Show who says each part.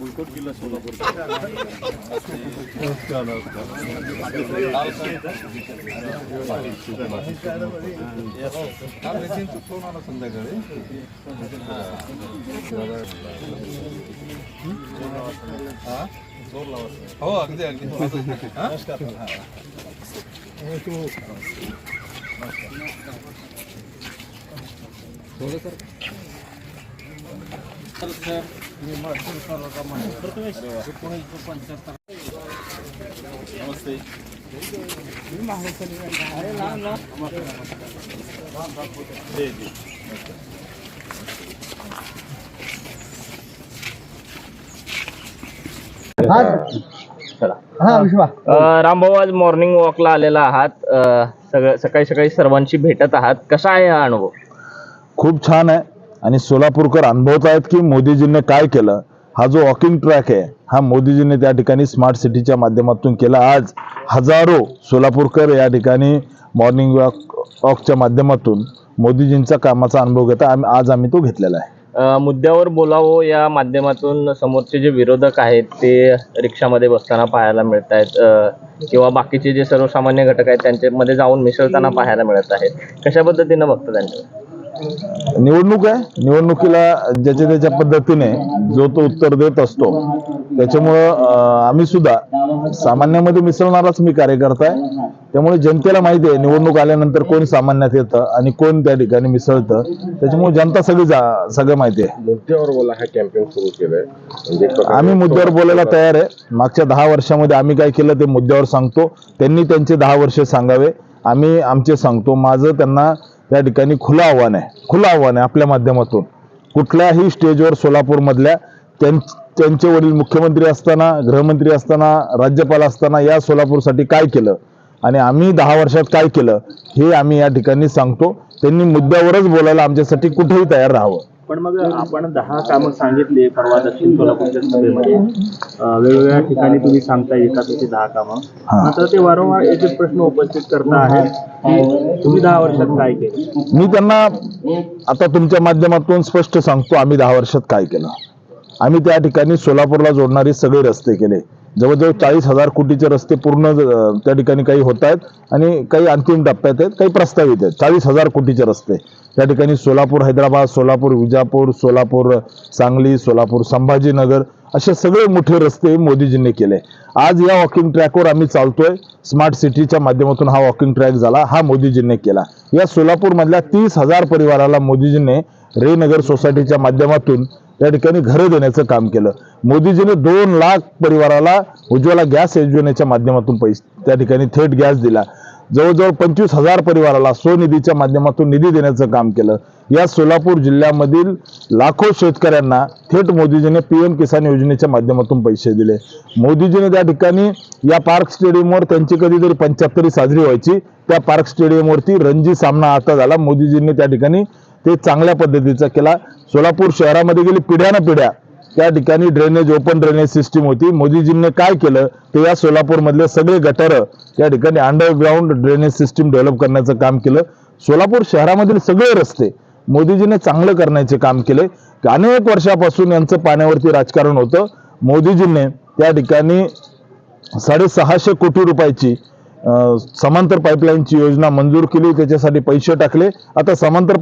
Speaker 1: बुलकोट जिल्हा सोलापूर फोन आला संध्याकाळी
Speaker 2: हो अगदी अगदी
Speaker 1: नमस्कार
Speaker 3: नमस्कार रामभाऊ आज मॉर्निंग वॉकला आलेला आहात. सगळं सकाळी सकाळी सर्वांशी भेटत आहात. कसा आहे हा अनुभव?
Speaker 4: खूप छान आहे. आणि सोलापूरकर अनुभवत आहेत की मोदीजींनी काय केलं? हा जो वॉकिंग ट्रॅक आहे हा मोदीजींनी त्या ठिकाणी स्मार्ट सिटीच्या माध्यमातून केला. आज हजारो सोलापूरकर या ठिकाणी मॉर्निंग वॉक वॉकच्या माध्यमातून मोदीजींचा कामाचा अनुभव घेता आम्ही आज आम्ही तो घेतलेला आहे.
Speaker 3: मुद्द्यावर बोलावं या माध्यमातून समोरचे जे विरोधक आहेत ते रिक्षामध्ये बसताना पाहायला मिळत आहेत किंवा बाकीचे जे सर्वसामान्य घटक आहेत त्यांच्यामध्ये जाऊन मिसळताना पाहायला मिळत आहेत. कशा पद्धतीनं बघतं त्यांच्यावर
Speaker 4: निवडणूक आहे. निवडणुकीला ज्याच्या त्याच्या पद्धतीने जो तो उत्तर देत असतो त्याच्यामुळं आम्ही सुद्धा सामान्यामध्ये मिसळणाराच मी कार्यकर्ता आहे. त्यामुळे जनतेला माहिती आहे निवडणूक आल्यानंतर कोण सामान्यात येतं आणि कोण त्या ठिकाणी मिसळतं. त्याच्यामुळे जनता सगळी जा सगळं माहिती आहे.
Speaker 1: मुद्द्यावर बोला हा कॅम्पेन सुरू केलंय. म्हणजे
Speaker 4: आम्ही मुद्द्यावर बोलायला तयार आहे. मागच्या दहा वर्षामध्ये आम्ही काय केलं ते मुद्द्यावर सांगतो. त्यांनी त्यांचे दहा वर्ष सांगावे. आम्ही आमचे सांगतो. माझं त्यांना या ठिकाणी खुलं आव्हान आहे. खुलं आव्हान आहे आपल्या माध्यमातून. कुठल्याही स्टेजवर सोलापूरमधल्या त्यां त्यांचे वडील मुख्यमंत्री असताना गृहमंत्री असताना राज्यपाल असताना या सोलापूरसाठी काय केलं? आणि आम्ही दहा वर्षात काय केलं? हे आम्ही या ठिकाणी सांगतो. त्यांनी मुद्द्यावरच बोलायला आमच्यासाठी कुठेही तयार राहावं.
Speaker 5: पण मग आपण दहा कामं सांगितली परवा दक्षिण सोलापूरच्या सभेमध्ये अं, वेगवेगळ्या ठिकाणी तुम्ही सांगताय एका तुमची दहा कामं.
Speaker 4: हा.
Speaker 5: मात्र ते वारंवार एकच प्रश्न उपस्थित करता आहेत की तुम्ही दहा वर्षात काय केलं?
Speaker 4: मी त्यांना आता तुमच्या माध्यमातून स्पष्ट सांगतो आम्ही दहा वर्षात काय केलं. आम्ही त्या ठिकाणी सोलापूरला जोडणारे सगळे रस्ते केले. जवळजवळ चाळीस हजार कोटीचे रस्ते पूर्ण त्या ठिकाणी काही होत आहेत आणि काही अंतिम टप्प्यात आहेत काही प्रस्तावित आहेत. चाळीस हजार कोटीचे रस्ते. त्या ठिकाणी सोलापूर हैदराबाद सोलापूर विजापूर सोलापूर सांगली सोलापूर संभाजीनगर असे सगळे मोठे रस्ते मोदीजींनी केले. आज या वॉकिंग ट्रॅकवर आम्ही चालतोय. स्मार्ट सिटीच्या माध्यमातून हा वॉकिंग ट्रॅक झाला हा मोदीजींनी केला. या सोलापूरमधल्या तीस हजार परिवाराला मोदीजींनी रेनगर सोसायटीच्या माध्यमातून त्या ठिकाणी घरं देण्याचं काम केलं. मोदीजीने दोन लाख परिवाराला उज्ज्वला गॅस योजनेच्या माध्यमातून पैसे त्या ठिकाणी थेट गॅस दिला. जवळजवळ पंचवीस हजार परिवाराला स्वनिधीच्या माध्यमातून निधी देण्याचं काम केलं. या सोलापूर जिल्ह्यामधील लाखो शेतकऱ्यांना थेट मोदीजीने पीएम किसान योजनेच्या माध्यमातून पैसे दिले. मोदीजीने त्या ठिकाणी या पार्क स्टेडियमवर त्यांची कधीतरी पंच्याहत्तरी साजरी व्हायची. त्या पार्क स्टेडियमवरती रणजी सामना आता झाला. मोदीजींनी त्या ठिकाणी ते चांगल्या पद्धतीचा केला. सोलापूर शहरामध्ये गेली पिढ्यानं पिढ्या. त्या ठिकाणी ड्रेनेज ओपन ड्रेनेज सिस्टीम होती. मोदीजींनी काय केलं? ते या सोलापूरमधले सगळे गटर त्या ठिकाणी अंडरग्राऊंड ड्रेनेज सिस्टीम डेव्हलप करण्याचं काम केलं. सोलापूर शहरामधील सगळे रस्ते मोदीजीने चांगलं करण्याचे काम केले. अनेक वर्षापासून यांचं पाण्यावरती राजकारण होतं. मोदीजींनी त्या ठिकाणी साडेसहाशे कोटी रुपयाची समांतर पाईपलाईनची योजना मंजूर केली. त्याच्यासाठी पैसे टाकले. आता समांतर